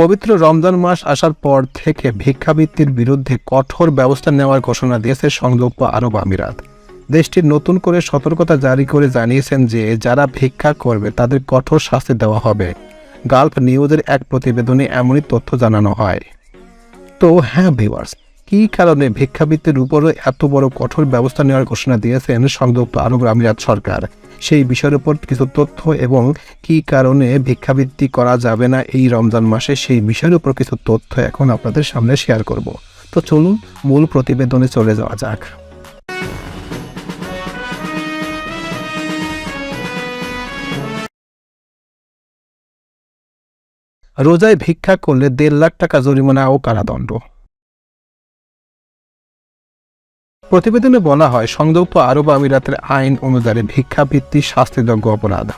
পবিত্র রমজান মাস আসার পর থেকে ভিক্ষাবৃত্তির বিরুদ্ধে কঠোর ব্যবস্থা নেওয়ার ঘোষণা দিয়েছে সংযুক্ত আরব আমিরাত। দেশটির নতুন করে সতর্কতা জারি করে জানিয়েছেন যে, যারা ভিক্ষা করবে, তাদের কঠোর শাস্তি দেওয়া হবে। গালফ নিউজের এক প্রতিবেদনে এমনই তথ্য জানানো হয়। তো হ্যাঁ ভিউয়ার্স, কী কারণে ভিক্ষাবৃত্তির উপরও এত বড় কঠোর ব্যবস্থা নেওয়ার ঘোষণা দিয়েছেন সংযুক্ত আরব আমিরাত সরকার? সেই বিষয়ের উপর কিছু তথ্য এবং কি কারণে ভিক্ষাবৃত্তি করা যাবে না এই রমজান মাসে সেই বিষয়ের উপর কিছু তথ্য এখন আপনাদের সামনে শেয়ার করব। তো চলুন মূল প্রতিবেদনে চলে যাওয়া যাক। রোজায় ভিক্ষা করলে দেড় লাখ টাকা জরিমানা ও কারাদণ্ড। প্রতিবেদনে বলা হয়, সংযুক্ত আরব আমিরাতের আইন অনুযায়ী ভিক্ষাবৃত্তি শাস্তিযোগ্য অপরাধ।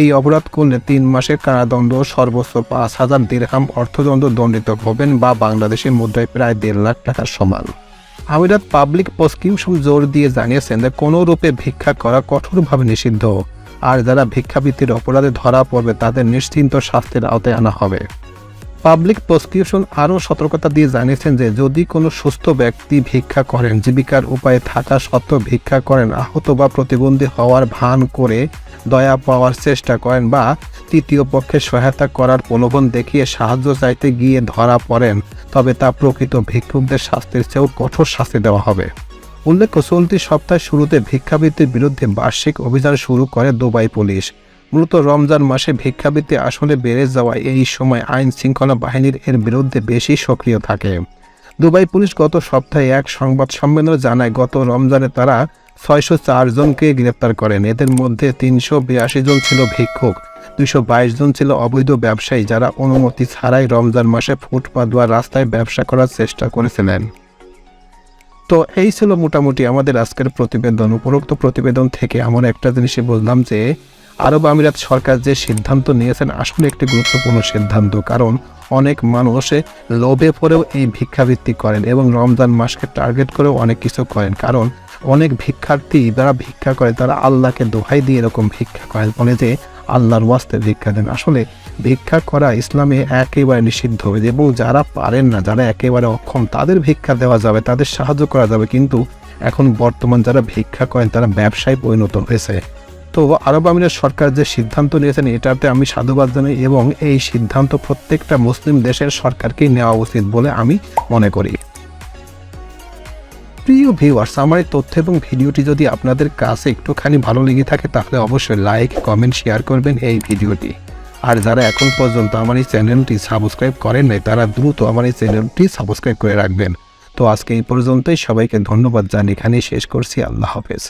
এই অপরাধ করলে তিন মাসের কারাদণ্ড, সর্বোচ্চ পাঁচ হাজার দিরহাম অর্থদণ্ড দণ্ডিত হবেন বা বাংলাদেশের মুদ্রায় প্রায় দেড় লাখ টাকার সমান। আমিরাত পাবলিক প্রসিকিউশন জোর দিয়ে জানিয়েছেন যে, কোনো রূপে ভিক্ষা করা কঠোরভাবে নিষিদ্ধ। আর যারা ভিক্ষাবৃত্তির অপরাধে ধরা পড়বে, তাদের নিশ্চিন্ত শাস্তির আওতায় আনা হবে। পাবলিক প্রসিকিউশন আরও সতর্কতা দিয়ে জানিয়েছেন যে যদি কোনো সুস্থ ব্যক্তি ভিক্ষা করেন, জীবিকার উপায়ে থাকা সত্ত্বেও ভিক্ষা করেন, আহত বা প্রতিবন্ধী হওয়ার ভান করে দয়া পাওয়ার চেষ্টা করেন বা তৃতীয় পক্ষের সহায়তা করার প্রলোভন দেখিয়ে সাহায্য চাইতে গিয়ে ধরা পড়েন, তবে তা প্রকৃত ভিক্ষুকদের শাস্তির চেয়েও কঠোর শাস্তি দেওয়া হবে। উল্লেখ্য, চলতি সপ্তাহের শুরুতে ভিক্ষাবৃত্তির বিরুদ্ধে বার্ষিক অভিযান শুরু করে দুবাই পুলিশ। মূলত রমজান মাসে ভিক্ষাবৃত্তি আসলে বেড়ে যাওয়ায় এই সময় আইন শৃঙ্খলা বাহিনীর এর বিরুদ্ধে বেশি সক্রিয় থাকে। দুবাই পুলিশ গত সপ্তাহে এক সংবাদ সম্মেলনে জানায়, গত রমজানে তারা ছয়শো জনকে গ্রেপ্তার করেন। এদের মধ্যে তিনশো বিরাশি জন ছিল ভিক্ষুক, দুইশো বাইশ জন ছিল অবৈধ ব্যবসায়ী যারা অনুমতি ছাড়াই রমজান মাসে ফুটপাত বা রাস্তায় ব্যবসা করার চেষ্টা করেছিলেন। তো এই ছিল মোটামুটি আমাদের আজকের প্রতিবেদন। উপরোক্ত প্রতিবেদন থেকে আমরা একটা জিনিসই বললাম যে আরব আমিরাত সরকার যে সিদ্ধান্ত নিয়েছেন আসলে একটি গুরুত্বপূর্ণ সিদ্ধান্ত, কারণ অনেক মানুষ লোভে পড়েও এই ভিক্ষাবৃত্তি করেন এবং রমজান মাসকে টার্গেট করেও অনেক কিছু করেন। কারণ অনেক ভিক্ষার্থী যারা ভিক্ষা করে, তারা আল্লাহকে দোহাই দিয়ে এরকম ভিক্ষা করেন, বলে যে আল্লাহর ওয়াস্তে ভিক্ষা দেন। আসলে ভিক্ষা করা ইসলামে একেবারে নিষিদ্ধ। এবং যারা পারেন না, যারা একেবারে অক্ষম, তাদের ভিক্ষা দেওয়া যাবে, তাদের সাহায্য করা যাবে। কিন্তু এখন বর্তমান যারা ভিক্ষা করেন, তারা ব্যবসায় পরিণত হয়েছে। তো আরব আমিরের সরকার যে সিদ্ধান্ত নিয়েছেন এটাতে আমি সাধুবাদ জানাই এবং এই সিদ্ধান্ত প্রত্যেকটা মুসলিম দেশের সরকারকেই নেওয়া উচিত বলে আমি মনে করি। প্রিয় ভিউয়ার্স আমার এই তথ্য এবং ভিডিওটি যদি আপনাদের কাছে একটুখানি ভালো লেগে থাকে, তাহলে অবশ্যই লাইক কমেন্ট শেয়ার করবেন এই ভিডিওটি। আর যারা এখন পর্যন্ত আমার এই চ্যানেলটি সাবস্ক্রাইব করেন নাই, তারা দ্রুত আমার এই চ্যানেলটি সাবস্ক্রাইব করে রাখবেন। তো আজকে এই পর্যন্তই, সবাইকে ধন্যবাদ জানি এখানেই শেষ করছি। আল্লাহ হাফেজ।